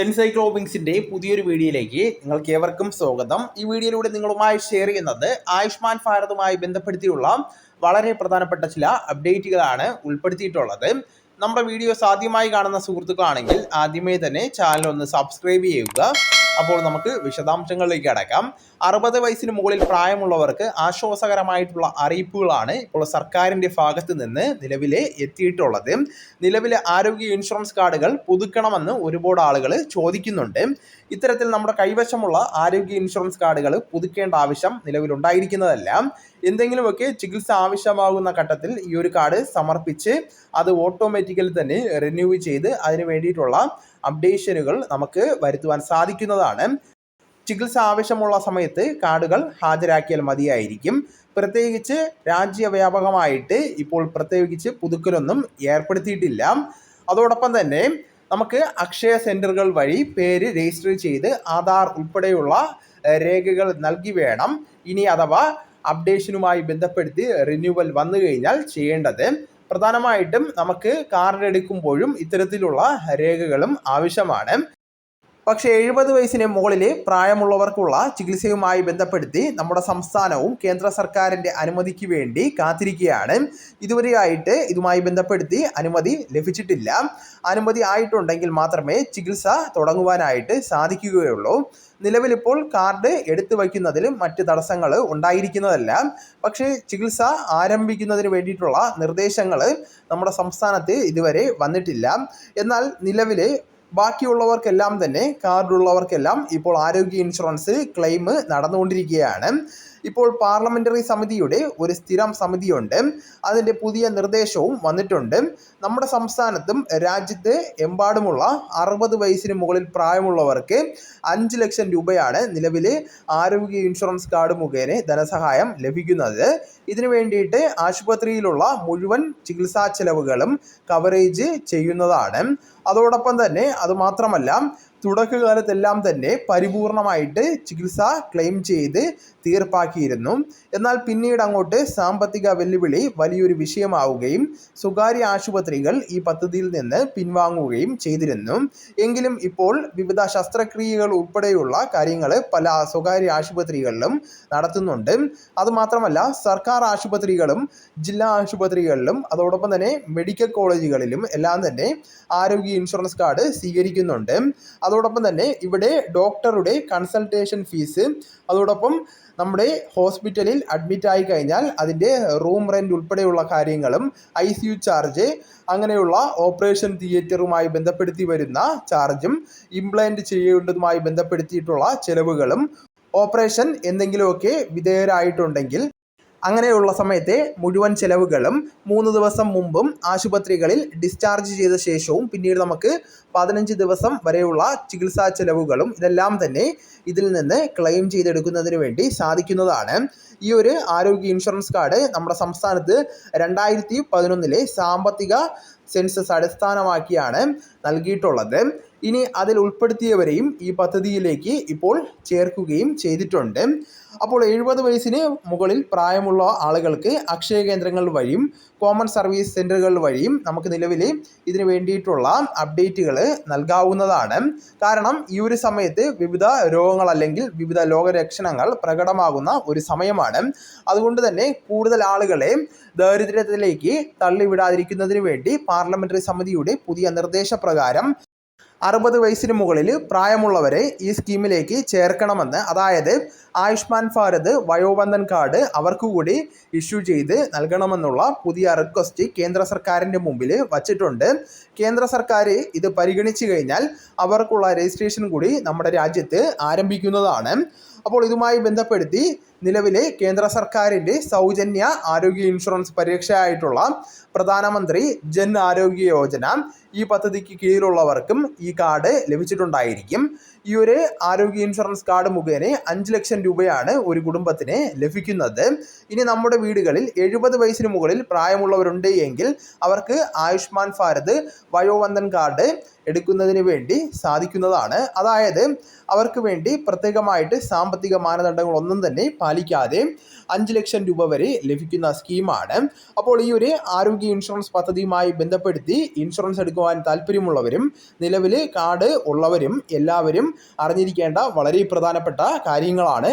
എൻസൈക്ലോബിങ്സിന്റെ പുതിയൊരു വീഡിയോയിലേക്ക് നിങ്ങൾക്ക് ഏവർക്കും സ്വാഗതം. ഈ വീഡിയോയിലൂടെ നിങ്ങളുമായി ഷെയർ ചെയ്യുന്നത് ആയുഷ്മാൻ ഭാരതുമായി ബന്ധപ്പെടുത്തിയുള്ള വളരെ പ്രധാനപ്പെട്ട ചില അപ്ഡേറ്റുകളാണ് ഉൾപ്പെടുത്തിയിട്ടുള്ളത്. നമ്മുടെ വീഡിയോസ് ആദ്യമായി കാണുന്ന സുഹൃത്തുക്കളാണെങ്കിൽ ആദ്യമേ തന്നെ ചാനൽ ഒന്ന് സബ്സ്ക്രൈബ് ചെയ്യുക. അപ്പോൾ നമുക്ക് വിശദാംശങ്ങളിലേക്ക് അടക്കാം. അറുപത് വയസ്സിന് മുകളിൽ പ്രായമുള്ളവർക്ക് ആശ്വാസകരമായിട്ടുള്ള അറിയിപ്പുകളാണ് ഇപ്പോൾ സർക്കാരിന്റെ ഭാഗത്ത് നിന്ന് നിലവിലെ എത്തിയിട്ടുള്ളത്. നിലവിലെ ആരോഗ്യ ഇൻഷുറൻസ് കാർഡുകൾ പുതുക്കണമെന്ന് ഒരുപാട് ആളുകൾ ചോദിക്കുന്നുണ്ട്. ഇത്തരത്തിൽ നമ്മുടെ കൈവശമുള്ള ആരോഗ്യ ഇൻഷുറൻസ് കാർഡുകൾ പുതുക്കേണ്ട ആവശ്യം നിലവിലുണ്ടായിരിക്കുന്നതല്ല. എന്തെങ്കിലുമൊക്കെ ചികിത്സ ആവശ്യമാകുന്ന ഘട്ടത്തിൽ ഈ ഒരു കാർഡ് സമർപ്പിച്ച് അത് ഓട്ടോമാറ്റിക്കലി തന്നെ റിന്യൂ ചെയ്ത് അതിന് വേണ്ടിയിട്ടുള്ള അപ്ഡേഷനുകൾ നമുക്ക് വരുത്തുവാൻ സാധിക്കുന്നതാണ്. ചികിത്സ ആവശ്യമുള്ള സമയത്ത് കാർഡുകൾ ഹാജരാക്കിയാൽ മതിയായിരിക്കും. പ്രത്യേകിച്ച് രാജ്യവ്യാപകമായിട്ട് ഇപ്പോൾ പ്രത്യേകിച്ച് പുതുക്കലൊന്നും ഏർപ്പെടുത്തിയിട്ടില്ല. അതോടൊപ്പം തന്നെ നമുക്ക് അക്ഷയ സെന്ററുകൾ വഴി പേര് രജിസ്റ്റർ ചെയ്ത് ആധാർ ഉൾപ്പെടെയുള്ള രേഖകൾ നൽകി വേണം. ഇനി അഥവാ അപ്ഡേഷനുമായി ബന്ധപ്പെടുത്തി റിന്യൂവൽ വന്നു കഴിഞ്ഞാൽ ചെയ്യേണ്ടത് പ്രധാനമായിട്ടും നമുക്ക് കാർഡ് എടുക്കുമ്പോഴും ഇത്തരത്തിലുള്ള രേഖകളും ആവശ്യമാണ്. പക്ഷേ എഴുപത് വയസ്സിന് മുകളിൽ പ്രായമുള്ളവർക്കുള്ള ചികിത്സയുമായി ബന്ധപ്പെടുത്തി നമ്മുടെ സംസ്ഥാനവും കേന്ദ്ര സർക്കാരിന്റെ അനുമതിക്ക് വേണ്ടി കാത്തിരിക്കുകയാണ്. ഇതുവരെയായിട്ട് ഇതുമായി ബന്ധപ്പെടുത്തി അനുമതി ലഭിച്ചിട്ടില്ല. അനുമതി ആയിട്ടുണ്ടെങ്കിൽ മാത്രമേ ചികിത്സ തുടങ്ങുവാനായിട്ട് സാധിക്കുകയുള്ളൂ. നിലവിലിപ്പോൾ കാർഡ് എടുത്തു വയ്ക്കുന്നതിലും മറ്റ് തടസ്സങ്ങൾ ഉണ്ടായിരിക്കുന്നതല്ല. പക്ഷേ ചികിത്സ ആരംഭിക്കുന്നതിന് വേണ്ടിയിട്ടുള്ള നിർദ്ദേശങ്ങൾ നമ്മുടെ സംസ്ഥാനത്ത് ഇതുവരെ വന്നിട്ടില്ല. എന്നാൽ നിലവിൽ ബാക്കിയുള്ളവർക്കെല്ലാം തന്നെ കാർഡുള്ളവർക്കെല്ലാം ഇപ്പോൾ ആരോഗ്യ ഇൻഷുറൻസ് ക്ലെയിം നടന്നുകൊണ്ടിരിക്കുകയാണ്. ഇപ്പോൾ പാർലമെന്ററി സമിതിയുടെ ഒരു സ്ഥിരം സമിതിയുണ്ട്. അതിന്റെ പുതിയ നിർദ്ദേശവും വന്നിട്ടുണ്ട്. നമ്മുടെ സംസ്ഥാനത്തും രാജ്യത്ത് എമ്പാടുമുള്ള അറുപത് വയസ്സിന് മുകളിൽ പ്രായമുള്ളവർക്ക് അഞ്ച് ലക്ഷം രൂപയാണ് നിലവിലെ ആരോഗ്യ ഇൻഷുറൻസ് കാർഡ് മുഖേന ധനസഹായം ലഭിക്കുന്നത്. ഇതിനു വേണ്ടിയിട്ട് ആശുപത്രിയിലുള്ള മുഴുവൻ ചികിത്സാ ചെലവുകളും കവറേജ് ചെയ്യുന്നതാണ്. അതോടൊപ്പം തന്നെ അതുമാത്രമല്ല തുടക്കകാലത്തെല്ലാം തന്നെ പരിപൂർണമായിട്ട് ചികിത്സ ക്ലെയിം ചെയ്ത് തീർപ്പാക്കിയിരുന്നു. എന്നാൽ പിന്നീട് അങ്ങോട്ട് സാമ്പത്തിക വെല്ലുവിളി വലിയൊരു വിഷയമാവുകയും സ്വകാര്യ ആശുപത്രികൾ ഈ പദ്ധതിയിൽ നിന്ന് പിൻവാങ്ങുകയും ചെയ്തിരുന്നു. എങ്കിലും ഇപ്പോൾ വിവിധ ശസ്ത്രക്രിയകൾ ഉൾപ്പെടെയുള്ള കാര്യങ്ങൾ പല സ്വകാര്യ ആശുപത്രികളിലും നടത്തുന്നുണ്ട്. അതുമാത്രമല്ല സർക്കാർ ആശുപത്രികളും ജില്ലാ ആശുപത്രികളിലും അതോടൊപ്പം തന്നെ മെഡിക്കൽ കോളേജുകളിലും എല്ലാം തന്നെ ആരോഗ്യ ഇൻഷുറൻസ് കാർഡ് സ്വീകരിക്കുന്നുണ്ട്. അതോടൊപ്പം തന്നെ ഇവിടെ ഡോക്ടറുടെ കൺസൾട്ടേഷൻ ഫീസ് അതോടൊപ്പം നമ്മുടെ ഹോസ്പിറ്റലിൽ അഡ്മിറ്റ് ആയി കഴിഞ്ഞാൽ അതിന്റെ റൂം റെന്റ് ഉൾപ്പെടെയുള്ള കാര്യങ്ങളും ഐ സി യു ചാർജ് അങ്ങനെയുള്ള ഓപ്പറേഷൻ തിയേറ്ററുമായി ബന്ധപ്പെടുത്തി വരുന്ന ചാർജും ഇംപ്ലാന്റ് ചെയ്യേണ്ടതുമായി ബന്ധപ്പെടുത്തിയിട്ടുള്ള ചിലവുകളും ഓപ്പറേഷൻ എന്തെങ്കിലുമൊക്കെ വിധേയരായിട്ടുണ്ടെങ്കിൽ അങ്ങനെയുള്ള സമയത്തെ മുഴുവൻ ചെലവുകളും മൂന്ന് ദിവസം മുമ്പും ആശുപത്രികളിൽ ഡിസ്ചാർജ് ചെയ്ത ശേഷവും പിന്നീട് നമുക്ക് പതിനഞ്ച് ദിവസം വരെയുള്ള ചികിത്സാ ചെലവുകളും ഇതെല്ലാം തന്നെ ഇതിൽ നിന്ന് ക്ലെയിം ചെയ്തെടുക്കുന്നതിന് വേണ്ടി സാധിക്കുന്നതാണ്. ഈ ഒരു ആരോഗ്യ ഇൻഷുറൻസ് കാർഡ് നമ്മുടെ സംസ്ഥാനത്ത് രണ്ടായിരത്തി പതിനൊന്നിലെ സാമ്പത്തിക സെൻസസ് അടിസ്ഥാനമാക്കിയാണ് നൽകിയിട്ടുള്ളത്. ഇനി അതിൽ ഉൾപ്പെടുത്തിയവരെയും ഈ പദ്ധതിയിലേക്ക് ഇപ്പോൾ ചേർക്കുകയും ചെയ്തിട്ടുണ്ട്. അപ്പോൾ എഴുപത് വയസ്സിന് മുകളിൽ പ്രായമുള്ള ആളുകൾക്ക് അക്ഷയ കേന്ദ്രങ്ങൾ വഴിയും കോമൺ സർവീസ് സെന്ററുകൾ വഴിയും നമുക്ക് നിലവിൽ ഇതിന് വേണ്ടിയിട്ടുള്ള അപ്ഡേറ്റുകൾ നൽകാവുന്നതാണ്. കാരണം ഈ ഒരു സമയത്ത് വിവിധ രോഗങ്ങൾ അല്ലെങ്കിൽ വിവിധ ലോകലക്ഷണങ്ങൾ പ്രകടമാകുന്ന ഒരു സമയമാണ്. അതുകൊണ്ട് തന്നെ കൂടുതൽ ആളുകളെ ദാരിദ്ര്യത്തിലേക്ക് തള്ളിവിടാതിരിക്കുന്നതിന് വേണ്ടി പാർലമെന്ററി സമിതിയുടെ പുതിയ നിർദ്ദേശപ്രകാരം അറുപത് വയസ്സിന് മുകളിൽ പ്രായമുള്ളവരെ ഈ സ്കീമിലേക്ക് ചേർക്കണമെന്ന് അതായത് ആയുഷ്മാൻ ഭാരത് വയോബന്ധൻ കാർഡ് അവർക്ക് കൂടി ഇഷ്യൂ ചെയ്ത് നൽകണമെന്നുള്ള പുതിയ റിക്വസ്റ്റ് കേന്ദ്ര സർക്കാരിന്റെ മുമ്പിൽ വച്ചിട്ടുണ്ട്. കേന്ദ്ര സർക്കാർ ഇത് പരിഗണിച്ചു കഴിഞ്ഞാൽ അവർക്കുള്ള രജിസ്ട്രേഷൻ കൂടി നമ്മുടെ രാജ്യത്ത് ആരംഭിക്കുന്നതാണ്. അപ്പോൾ ഇതുമായി ബന്ധപ്പെടുത്തി നിലവിലെ കേന്ദ്ര സർക്കാരിന്റെ സൗജന്യ ആരോഗ്യ ഇൻഷുറൻസ് പരീക്ഷയായിട്ടുള്ള പ്രധാനമന്ത്രി ജൻ ആരോഗ്യ യോജന ഈ പദ്ധതിക്ക് കീഴിലുള്ളവർക്കും ഈ കാർഡ് ലഭിച്ചിട്ടുണ്ടായിരിക്കും. ഈ ഒരു ആരോഗ്യ ഇൻഷുറൻസ് കാർഡ് മുഖേന അഞ്ച് ലക്ഷം രൂപയാണ് ഒരു കുടുംബത്തിന് ലഭിക്കുന്നത്. ഇനി നമ്മുടെ വീടുകളിൽ എഴുപത് വയസ്സിന് മുകളിൽ പ്രായമുള്ളവരുണ്ട് എങ്കിൽ അവർക്ക് ആയുഷ്മാൻ ഭാരത് വയോവന്ദൻ കാർഡ് എടുക്കുന്നതിന് വേണ്ടി സാധിക്കുന്നതാണ്. അതായത് അവർക്ക് വേണ്ടി പ്രത്യേകമായിട്ട് സാമ്പത്തിക മാനദണ്ഡങ്ങളൊന്നും തന്നെ പാലിക്കാതെ അഞ്ച് ലക്ഷം രൂപ വരെ ലഭിക്കുന്ന സ്കീമാണ്. അപ്പോൾ ഈ ഒരു ആരോഗ്യ ഇൻഷുറൻസ് പദ്ധതിയുമായി ബന്ധപ്പെടുത്തി ഇൻഷുറൻസ് എടുക്കുവാൻ താല്പര്യമുള്ളവരും നിലവിൽ കാർഡ് ഉള്ളവരും എല്ലാവരും അറിഞ്ഞിരിക്കേണ്ട വളരെ പ്രധാനപ്പെട്ട കാര്യങ്ങളാണ്.